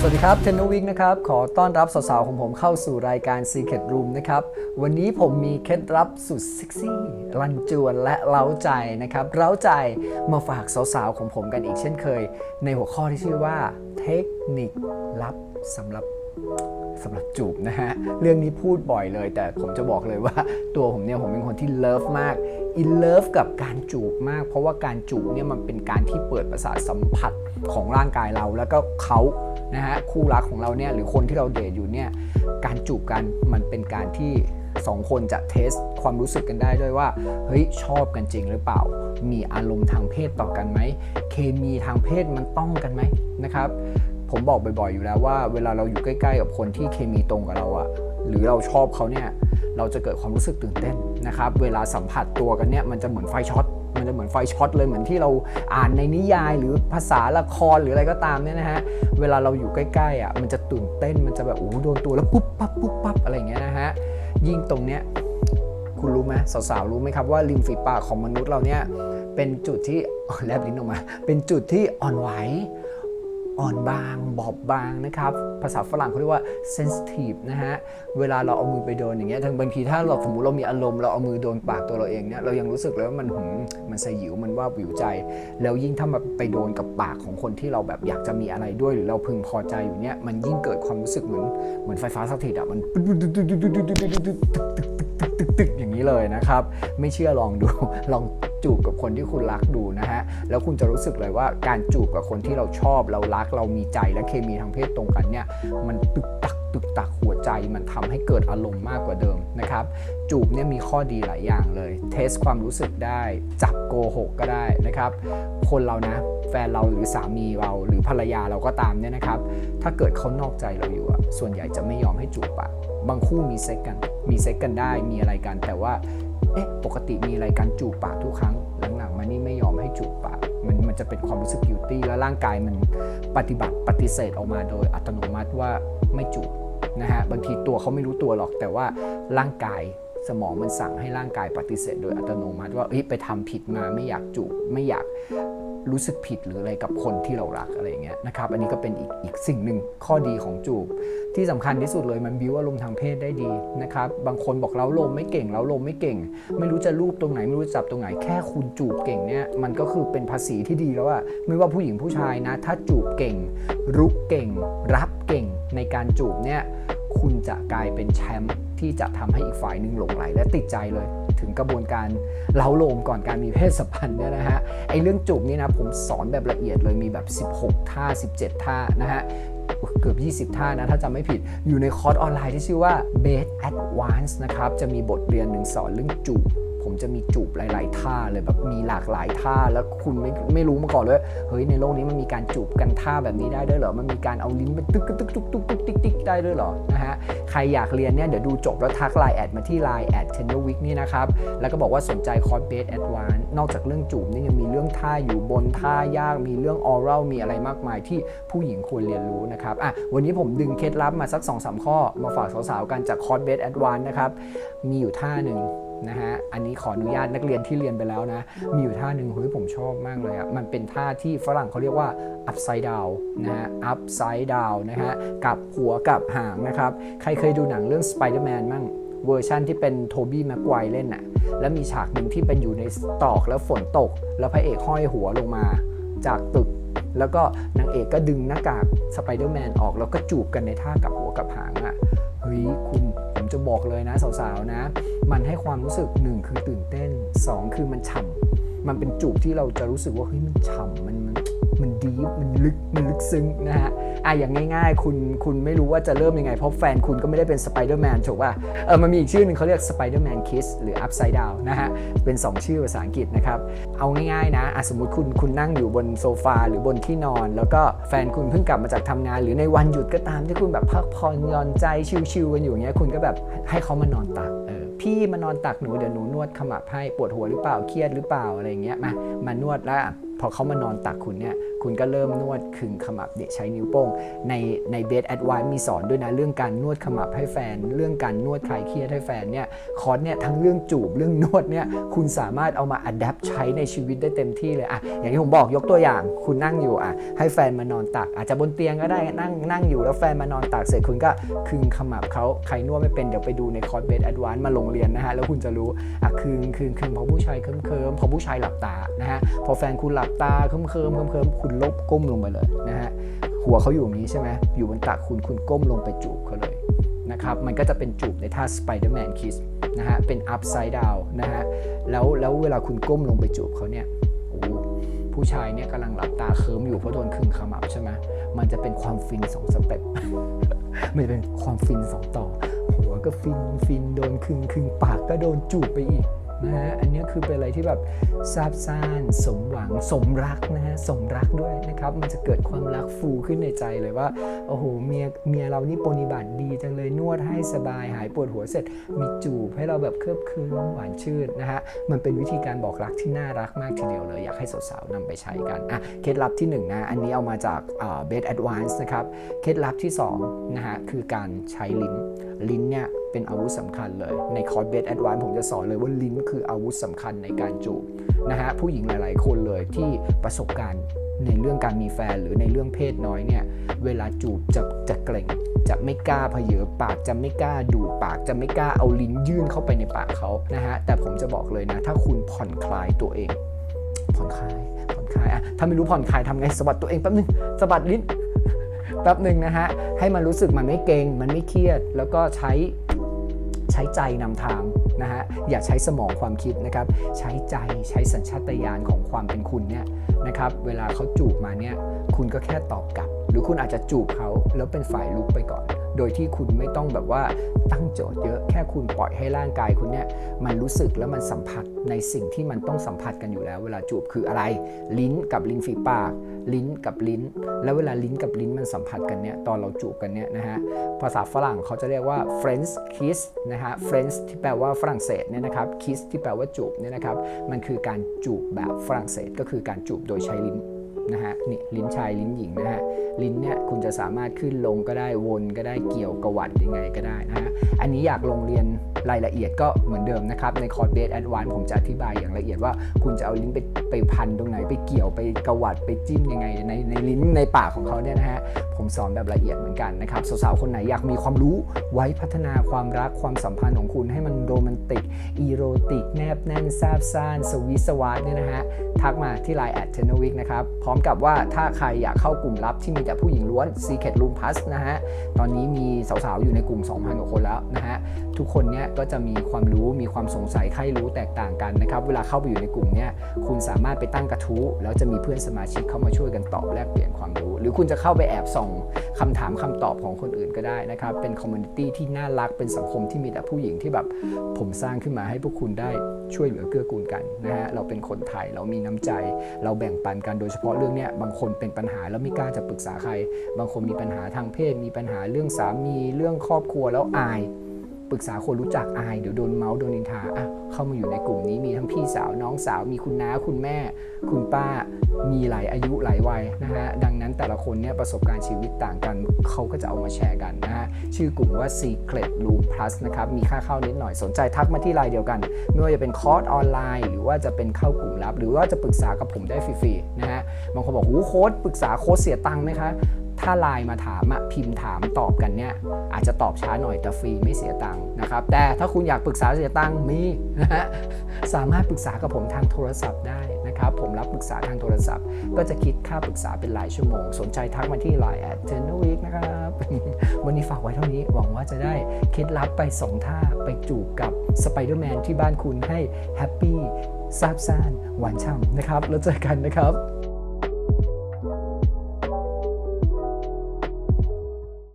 สวัสดีครับเทนนวิกนะครับ ขอต้อนรับสาวๆของผมเข้าสู่รายการ Secret Room นะครับ วันนี้ผมมีเคล็ดลับสุดเซ็กซี่รันจวนและเล้าใจนะครับ เล้าใจมาฝากสาวๆของผมกันอีกเช่นเคย ในหัวข้อที่ชื่อว่า เทคนิคลับสำหรับสำหรับจูบนะฮะ เรื่องนี้พูดบ่อยเลย แต่ผมจะบอกเลยว่าตัวผมเนี่ยผมเป็นคนที่เลิฟมาก อินเลิฟกับการจูบมาก เพราะว่าการจูบเนี่ยมันเป็นการที่เปิดประสาทสัมผัสของร่างกายเรา แล้วก็เขานะฮะคู่รักของเราเนี่ยหรือคนที่เราเดทอยู่เนี่ยการจูบกันมันเป็นการที่สองคนจะเทสความรู้สึกกันได้ด้วยว่าเฮ้ยชอบกันจริงหรือเปล่า มีอารมณ์ทางเพศต่อกันไหมเคมีทางเพศมันต้องกันไหมนะครับ ผมบอกบ่อยๆอยู่แล้วว่า เวลาเราอยู่ใกล้ ๆ กับคนที่เคมีตรงกับเราอะ หรือเราชอบเขาเนี่ยเราจะเกิดความรู้สึกตื่นเต้นนะครับ เวลาสัมผัสตัวกันเนี่ยมันจะเหมือนไฟช็อตมันจะเหมือนไฟช็อตเลยเหมือนที่เราอ่านในนิยายหรือภาษาละครหรืออะไรก็ตามเนี่ยนะฮะเวลาเราอยู่ใกล้ๆอะมันจะตื่นเต้นมันจะแบบโอ้โหโดนตัวแล้วปุ๊บปั๊บปุ๊บปั๊บอะไรเงี้ยนะฮะยิ่งตรงเนี้ยคุณรู้ไหมสาวๆรู้ไหมครับว่าริมฝีปากของมนุษย์เราเนี่ยเป็นจุดที่อ๋อแลบลิ้นออกมา เป็นจุดที่อ่อนไหว อ่อนบาง บอบบางนะครับ ภาษาฝรั่งเขาเรียกว่า sensitive นะฮะ เวลาเราเอามือไปโดนอย่างเงี้ยทั้งบางทีถ้าเราสมมติเรามีอารมณ์เราเอามือโดนปากตัวเราเองเนี่ยเรายังรู้สึกเลยว่ามันหืมมันสยิวมันว่าวิวใจ แล้วยิ่งถ้ามาไปโดนกับปากของคนที่เราแบบอยากจะมีอะไรด้วยหรือเราพึงพอใจอยู่เนี่ยมันยิ่งเกิดความรู้สึกเหมือนเหมือนไฟฟ้าสถิตอะมัน ตึกอย่างนี้เลยนะครับ ไม่เชื่อลองดู ลองจูบกับคนที่คุณรักดูนะฮะ แล้วคุณจะรู้สึกเลยว่าการจูบกับคนที่เราชอบเรารักเรามีใจและเคมีทางเพศตรงกันเนี่ย มันตึกตัก ตึกตักหัวใจมันทำให้เกิดอารมณ์มากกว่าเดิมนะครับ จูบเนี่ยมีข้อดีหลายอย่างเลย เทสความรู้สึกได้ จับโกหกก็ได้นะครับ คนเรานะ แฟนเราหรือสามีเราหรือภรรยาเราก็ตามเนี่ยนะครับ ถ้าเกิดเขานอกใจเราอยู่อะส่วนใหญ่จะไม่ยอมให้จูบอะบางคู่มีเซ็กกัน มีเซ็กกันได้มีอะไรกัน แต่ว่าเอ๊ะปกติมีอะไรกันจูบปากทุกครั้งหลังๆมานี่ไม่ยอมให้จูบปากมันมันจะเป็นความรู้สึกกิวตี้แล้วร่างกายมันปฏิบัติปฏิเสธออกมาโดยอัตโนมัติว่าไม่จูบ นะฮะบางทีตัวเขาไม่รู้ตัวหรอก แต่ว่าร่างกายสมองมันสั่งให้ร่างกายปฏิเสธโดยอัตโนมัติว่าไปทำผิดมาไม่อยากจูบไม่อยาก รู้สึกผิดหรืออะไรกับคนที่เรารักอะไรอย่างเงี้ยนะครับอันนี้ก็เป็นอีกอีกสิ่งหนึ่งข้อดีของจูบ ที่สำคัญที่สุดเลยมันบิวอารมณ์ทางเพศได้ดีนะครับบางคนบอกเล้าลมไม่เก่งเล้าลมไม่เก่ง ไม่รู้จะรูปตรงไหนไม่รู้จะจับตรงไหนแค่คุณจูบเก่งเนี่ยมันก็คือเป็นภาษีที่ดีแล้วอะไม่ว่าผู้หญิงผู้ชายนะ ถ้าจูบเก่ง รุกเก่ง รับเก่งในการจูบเนี่ย คุณจะกลายเป็นแชมป์ที่จะทำให้อีกฝ่ายหนึ่งหลงไหลและติดใจเลย ถึงกระบวนการเล้าโลมก่อนการมีเพศสัมพันธ์เนี่ยนะฮะไอ้เรื่องจูบนี่นะผมสอนแบบละเอียดเลยมีแบบ 16 ท่า 17 ท่านะฮะเกือบ 20 ท่านะ ถ้าจำไม่ผิดอยู่ในคอร์สออนไลน์ที่ชื่อว่า Base Advance นะครับ จะมีบทเรียนหนึ่งสอนเรื่องจูบ ผมจะมีจูบหลาย ๆ ท่าเลยแบบมีหลากหลายท่าแล้วคุณไม่ไม่รู้มาก่อนเลยเฮ้ยในโลกนี้มันมีการจูบกันท่าแบบนี้ได้ด้วยเหรอมันมีการเอาลิ้นไปตึกตึกตึกตึกตึกตึกติ๊กติ๊กได้ด้วยเหรอนะฮะใครอยากเรียนเนี่ยเดี๋ยวดูจบแล้วทักไลน์แอดมาที่ไลน์แอดเทนเนอร์วิกนี่นะครับแล้วก็บอกว่าสนใจคอร์สเบสแอดวานนอกจากเรื่องจูบนี่ยังมีเรื่องท่าอยู่บนท่ายากมีเรื่องออรัลมีอะไรมากมายที่ผู้หญิงควรเรียนรู้นะครับอะวันนี้ผมดึงเคล็ดลับมาสัก2อสข้อมาฝากสาวๆกันจากคอร์สเบสแอดวานนะครับมีอยู่ท่าหนึ่ง นะฮะ อันนี้ขออนุญาตนักเรียนที่เรียนไปแล้วนะ มีอยู่ท่าหนึ่งเฮ้ยผมชอบมากเลยอะ่ะมันเป็นท่าที่ฝรั่งเขาเรียกว่า upside down นะฮะ upside down นะฮะ กับหัวกับหางนะครับ ใครเคยดูหนังเรื่อง Spider-Man มั่งเวอร์ชั่นที่เป็นโทบี้แม็กไกวเล่นน่ะ แล้วมีฉากหนึ่งที่เป็นอยู่ในตอกแล้วฝนตก แล้วพระเอกห้อยหัวลงมาจากตึก แล้วก็นางเอกก็ดึงหน้ากากสไปเดอร์แมนออกแล้วก็จูบกันในท่ากับหัวกับหางอะ่ะ เฮ้ยคุณผ มจะบอกเลยนะสาวๆนะ มันให้ความรู้สึกหนึ่งคือตื่นเต้นสองคือมันฉ่ำมันเป็นจูบที่เราจะรู้สึกว่าเฮ้ยมันฉ่ำมัน มันดีมันลึกมันลึกซึ้งนะฮะอะอย่างง่ายๆ คุณคุณไม่รู้ว่าจะเริ่มยังไง เพราะแฟนคุณก็ไม่ได้เป็นสไปเดอร์แมนถูกป่ะเออมันมีอีกชื่อหนึ่งเขาเรียกสไปเดอร์แมนคิสหรือ upside down นะฮะ เป็น 2 ชื่อภาษาอังกฤษนะครับ เอาง่ายๆนะอะสมมติคุณคุณนั่งอยู่บนโซฟาหรือบนที่นอน แล้วก็แฟนคุณเพิ่งกลับมาจากทำงาน หรือในวันหยุดก็ตามที่คุณแบบพักผ่อนหย่อนใจชิลๆกันอยู่อย่างเงี้ยคุณก็แบบให้เขามานอนตักเออพี่มานอนตักหนูเดี๋ยวหนูนวดขมับให้ปวดหัวหรือเปล่าเครียดหรือเปล่าอะไรเงี้ยมามานวดแล้ว พอเขามานอนตักคุณเนี่ยคุณก็เริ่มนวดขึงขมับเนี่ยใช้นิ้วโป้ง ในในเบสแอดวานมีสอนด้วยนะ เรื่องการนวดขมับให้แฟน เรื่องการนวดคลายเครียดให้แฟนเนี่ยคอร์สเนี่ยทั้งเรื่องจูบเรื่องนวดเนี่ยคุณสามารถเอามาอัดแอปใช้ในชีวิตได้เต็มที่เลยอะอย่างที่ผมบอกยกตัวอย่าง คุณนั่งอยู่อะให้แฟนมานอนตัก อาจจะบนเตียงก็ได้นั่งนั่งอยู่แล้วแฟนมานอนตักเสร็จคุณก็ขึงขมับเขาใครนวดไม่เป็นเดี๋ยวไปดูในคอร์สเบสแอดวานมาลงเรียนนะฮะแล้วคุณจะรู้อะขึงขึงขึงพอผู้ชายเคิมเคิมพอผู้ชายหลับตานะฮะพอแฟนคุณหลับตาเคิมเคิมเคิมเคิมคุณลบก้มลงไปเลยนะฮะหัวเขาอยู่ตรงนี้ใช่ไหมอยู่บนตักคุณคุณก้มลงไปจูบเขาเลยนะครับมันก็จะเป็นจูบในท่า Spider-Man Kiss นะฮะเป็น upside down นะฮะแล้วแล้วเวลาคุณก้มลงไปจูบเขาเนี่ยโอ้ผู้ชายเนี่ยกำลังหลับตาเคิมอยู่เพราะโดนครึงขมับใช่ไหมมันจะเป็นความฟินสองสเต็ปมันจะเป็นความฟินสองต่อหัวก็ฟินฟินโดนครึงครึงปากก็โดนจูบไปอีก นะฮะ อันนี้คือเป็นอะไรที่แบบซาบซ่านสมหวังสมรักนะฮะ สมรักด้วยนะครับ มันจะเกิดความรักฟูขึ้นในใจเลยว่า โอ้โห เมีย เมียเรานี่ปฏิบัติดีจังเลย นวดให้สบาย หายปวดหัวเสร็จ มีจูบให้เราแบบเคลิบคลิ้มหวานชื่นนะฮะ มันเป็นวิธีการบอกรักที่น่ารักมากทีเดียวเลย อยากให้สาวๆนำไปใช้กัน อะ เคล็ดลับที่หนึ่งนะ อันนี้เอามาจากเบสแอดวานซ์นะครับ เคล็ดลับที่สองนะฮะ คือการใช้ลิ้น ลิ้นเนี่ยเป็นอาวุธสำคัญเลย ในคอร์สเบสแอดวานผมจะสอนเลยว่าลิ้นคืออาวุธสำคัญในการจูบนะฮะผู้หญิงหลาย ๆ คนเลยที่ประสบการณ์ในเรื่องการมีแฟนหรือในเรื่องเพศน้อยเนี่ยเวลาจูบจะจะเกรงจะไม่กล้าเพเยอปากจะไม่กล้าดูปากจะไม่กล้าเอาลิ้นยื่นเข้าไปในปากเขานะฮะแต่ผมจะบอกเลยนะ ถ้าคุณผ่อนคลายตัวเอง ผ่อนคลายผ่อนคลายอะถ้าไม่รู้ผ่อนคลายทำไงสะบัดตัวเองแป๊บนึงสะบัดลิ้น ป๊บหนึ่งนะฮะ ให้มันรู้สึกมันไม่เกรงมันไม่เครียด แล้วก็ใช้ใช้ใจนำทางนะฮะ อย่าใช้สมองความคิดนะครับ ใช้ใจใช้สัญชาตญาณของความเป็นคุณเนี่ยนะครับ เวลาเขาจูบมาเนี่ย คุณก็แค่ตอบกลับ หรือคุณอาจจะจูบเขาแล้วเป็นฝ่ายลุกไปก่อน โดยที่คุณไม่ต้องแบบว่าตั้งโจทย์เยอะแค่คุณปล่อยให้ร่างกายคุณเนี่ยมันรู้สึกแล้วมันสัมผัสในสิ่งที่มันต้องสัมผัสกันอยู่แล้ว เวลาจูบคืออะไร ลิ้นกับลิ้นฝีปาก ลิ้นกับลิ้น แล้วเวลาลิ้นกับลิ้นมันสัมผัสกันเนี่ยตอนเราจูบกันเนี่ยนะฮะภาษาฝรั่งเขาจะเรียกว่า French kiss นะฮะ French ที่แปลว่าฝรั่งเศสเนี่ยนะครับ kiss ที่แปลว่าจูบเนี่ยนะครับมันคือการจูบแบบฝรั่งเศสก็คือการจูบโดยใช้ลิ้น นะฮะนี่ลิ้นชายลิ้นหญิงนะฮะลิ้นเนี่ยคุณจะสามารถขึ้นลงก็ได้วนก็ได้เกี่ยวกวัดยังไงก็ได้นะฮะอันนี้อยากลงเรียนรายละเอียดก็เหมือนเดิมนะครับ ในคอร์สเบสแอดวานผมจะอธิบายอย่างละเอียดว่า คุณจะเอาลิ้นไปไปพันตรงไหนไปเกี่ยวไปกวัดไปจิ้มยังไง ในในลิ้นในปากของเขาเนี่ยนะฮะผมสอนแบบละเอียดเหมือนกันนะครับสาวๆคนไหนอยากมีความรู้ไว้พัฒนาความรักความสัมพันธ์ของคุณให้มันโรแมนติกอีโรติกแนบแน่นซาบซ่านสวีทสวาร์เนี่ยนะฮะทักมาที่ไลน์แอดเทนวิกนะครับพร้อมกับว่าถ้าใครอยากเข้ากลุ่มลับที่มีแต่ผู้หญิงล้วน Secret Room Plus นะฮะ ตอนนี้มีสาวๆ อยู่ในกลุ่ม 2,000 กว่าคนแล้วนะฮะ ทุกคนเนี้ยก็จะมีความรู้มีความสงสัยใครรู้แตกต่างกันนะครับ เวลาเข้าไปอยู่ในกลุ่มเนี้ยคุณสามารถไปตั้งกระทู้แล้วจะมีเพื่อนสมาชิกเข้ามาช่วยกันตอบแลกเปลี่ยนความรู้ หรือคุณจะเข้าไปแอบส่อง คำถามคำตอบของคนอื่นก็ได้นะครับ เป็นคอมมูนิตี้ที่น่ารัก เป็นสังคมที่มีแต่ผู้หญิงที่แบบผมสร้างขึ้นมาให้พวกคุณได้ช่วยเหลือเกื้อกูลกันนะฮะ เราเป็นคนไทย เรามีน้ำใจ เราแบ่งปันกันโดยเฉพาะเรื่องเนี้ย บางคนเป็นปัญหาแล้วไม่กล้าจะปรึกษาใคร บางคนมีปัญหาทางเพศ มีปัญหาเรื่องสามี เรื่องครอบครัวแล้วอาย ปรึกษาคนรู้จักอาย เดี๋ยวโดนเมาส์โดนนินทาอะเข้ามาอยู่ในกลุ่มนี้มีทั้งพี่สาวน้องสาวมีคุณน้าคุณแม่ คุณป้ามีหลายอายุหลายวัยนะฮะดังนั้นแต่ละคนเนี่ยประสบการณ์ชีวิตต่างกันเขาก็จะเอามาแชร์กันนะฮะชื่อกลุ่มว่า Secret Room Plus นะครับมีค่าเข้านิดหน่อยสนใจทักมาที่ไลน์เดียวกัน ไม่ว่าจะเป็นคอร์สออนไลน์ หรือว่าจะเป็นเข้ากลุ่มลับ หรือว่าจะปรึกษากับผมได้ฟรีๆนะฮะบางคนบอกหูโค้ดปรึกษาโค้ดเสียตังค์ไหมคะ ถ้าไลน์มาถามอะพิมพ์ถามตอบกันเนี่ยอาจจะตอบช้าหน่อยแต่ฟรีไม่เสียตังค์นะครับ แต่ถ้าคุณอยากปรึกษาเสียตังค์มีนะฮะสามารถปรึกษากับผมทางโทรศัพท์ได้นะครับ ผมรับปรึกษาทางโทรศัพท์ ก็จะคิดค่าปรึกษาเป็นรายชั่วโมง สนใจทักมาที่ Line แอดเทนนวิกนะครับ วันนี้ฝากไว้เท่านี้หวังว่าจะได้เคล็ดลับไป2ท่าไปจูบกับสไปเดอร์แมนที่บ้านคุณให้แฮปปี้ซาบซ่านหวานฉ่ำนะครับ แล้วเจอกันนะครับ